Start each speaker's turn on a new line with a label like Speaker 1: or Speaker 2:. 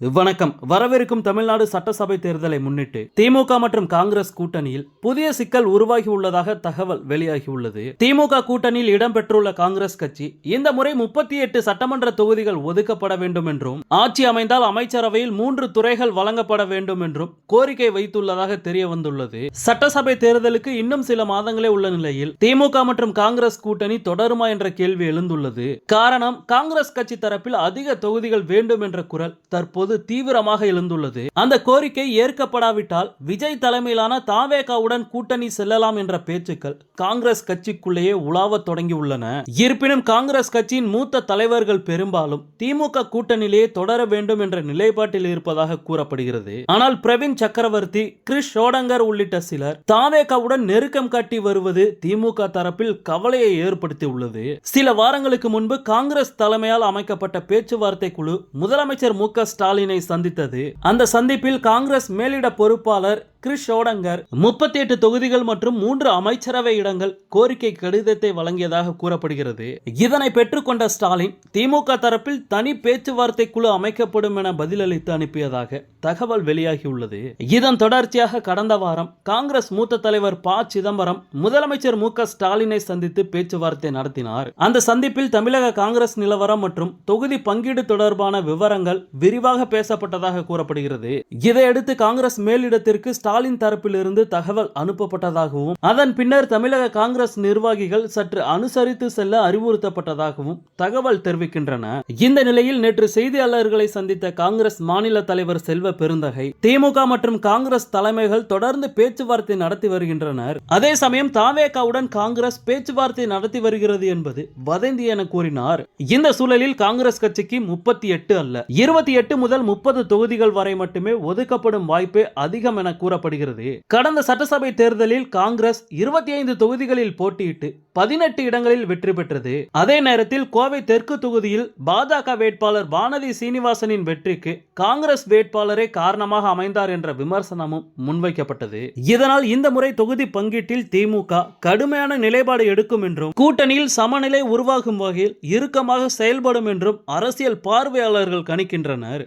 Speaker 1: வணக்கம். வரவிருக்கும் தமிழ்நாடு சட்டசபை தேர்தலை முன்னிட்டு திமுக மற்றும் காங்கிரஸ் கூட்டணியில் புதிய சிக்கல் உருவாகி உள்ளதாக தகவல் வெளியாகியுள்ளது. திமுக கூட்டணியில் இடம்பெற்றுள்ள காங்கிரஸ் கட்சி இந்த முறை முப்பத்தி எட்டு சட்டமன்ற தொகுதிகள் ஒதுக்கப்பட வேண்டும் என்றும் ஆட்சி அமைந்தால் அமைச்சரவையில் மூன்று துறைகள் வழங்கப்பட வேண்டும் என்றும் கோரிக்கை வைத்துள்ளதாக தெரிய வந்துள்ளது சட்டசபை தேர்தலுக்கு இன்னும் சில மாதங்களே உள்ள நிலையில் திமுக மற்றும் காங்கிரஸ் கூட்டணி தொடருமா என்ற கேள்வி எழுந்துள்ளது. காரணம் காங்கிரஸ் கட்சி தரப்பில் அதிக தொகுதிகள் வேண்டும் என்ற குரல் தற்போது தற்போது தீவிரமாக எழுந்துள்ளது. அந்த கோரிக்கை ஏற்கப்படாவிட்டால் விஜய் தலைமையிலான தாவேகாவுடன் கூட்டணி செல்லலாம் என்ற பேச்சுக்கள் காங்கிரஸ் கட்சிக்குள்ளேயே உலாவத் தொடங்கியுள்ளன. இருப்பினும் காங்கிரஸ் கட்சியின் மூத்த தலைவர்கள் பெரும்பாலும் திமுக கூட்டணியிலேயே தொடர வேண்டும் என்ற நிலைப்பாட்டில் இருப்பதாக கூறப்படுகிறது. ஆனால் பிரவீன் சக்கரவர்த்தி கிறிஸ் ஷோடங்கர் உள்ளிட்ட சிலர் தாவேகாவுடன் நெருக்கம் காட்டி வருவது திமுக தரப்பில் கவலையை ஏற்படுத்தி உள்ளது சில வாரங்களுக்கு முன்பு காங்கிரஸ் தலைமையால் அமைக்கப்பட்ட பேச்சுவார்த்தை குழு முதலமைச்சர் மு க ஸ்டாலினை சந்தித்தது. அந்த சந்திப்பில் காங்கிரஸ் மேலிட பொறுப்பாளர் கிறிஸ் ஷோடங்கர் முப்பத்தி எட்டு தொகுதிகள் மற்றும் மூன்று அமைச்சரவை இடங்கள் கோரிக்கை கடிதத்தை வழங்கியதாக கூறப்படுகிறது. இதனை பெற்றுக்கொண்ட ஸ்டாலின் திமுக தரப்பில் தனி பேச்சுவார்த்தை குழு அமைக்கப்படும் என பதிலளித்து அனுப்பியதாக தகவல் வெளியாகியுள்ளது. இதன் தொடர்ச்சியாக கடந்த வாரம் காங்கிரஸ் மூத்த தலைவர் ப. சிதம்பரம் முதலமைச்சர் மு. க. ஸ்டாலினை சந்தித்து பேச்சுவார்த்தை நடத்தினார். அந்த சந்திப்பில் தமிழக காங்கிரஸ் நிலவரம் மற்றும் தொகுதி பங்கீடு தொடர்பான விவரங்கள் விரிவாக பேசப்பட்டதாக கூறப்படுகிறது. இதையடுத்து காங்கிரஸ் மேலிடத்திற்கு ஸ்டாலின் தரப்பிலிருந்து தகவல் அனுப்பப்பட்டதாகவும் அதன் பின்னர் தமிழக காங்கிரஸ் நிர்வாகிகள் சற்று அனுசரித்து செல்ல அறிவுறுத்தப்பட்டதாகவும் தகவல் தெரிவிக்கின்றன. இந்த நிலையில் நேற்று செய்தியாளர்களை சந்தித்த காங்கிரஸ் மாநில தலைவர் செல்வ பெருந்தகை திமுக மற்றும் காங்கிரஸ் தலைமைகள் தொடர்ந்து பேச்சுவார்த்தை நடத்தி வருகின்றனர். அதே சமயம் தாவேகாவுடன் காங்கிரஸ் பேச்சுவார்த்தை நடத்தி வருகிறது என்பது வதந்தி என கூறினார். இந்த சூழலில் காங்கிரஸ் கட்சிக்கு முப்பத்தி எட்டு அல்ல இருபத்தி எட்டு முதல் முப்பது தொகுதிகள் வரை மட்டுமே ஒதுக்கப்படும் வாய்ப்பே அதிகம் என கூறப்படுகிறது கடந்த சட்டசபை தேர்தலில் காங்கிரஸ் இருபத்தி ஐந்து தொகுதிகளில் போட்டியிட்டு பதினெட்டு இடங்களில் வெற்றி பெற்றது. அதே நேரத்தில் கோவை தெற்கு தொகுதியில் பாஜக வேட்பாளர் வானதி சீனிவாசனின் வெற்றிக்கு காங்கிரஸ் வேட்பாளரே காரணமாக அமைந்தார் என்ற விமர்சனமும் முன்வைக்கப்பட்டது. இதனால் இந்த முறை தொகுதி பங்கீட்டில் திமுக கடுமையான நிலைப்பாடு எடுக்கும் என்றும் கூட்டணியில் சமநிலை உருவாகும் வகையில் இறுக்கமாக செயல்படும் என்றும் அரசியல் பார்வையாளர்கள் கணிக்கின்றனர்.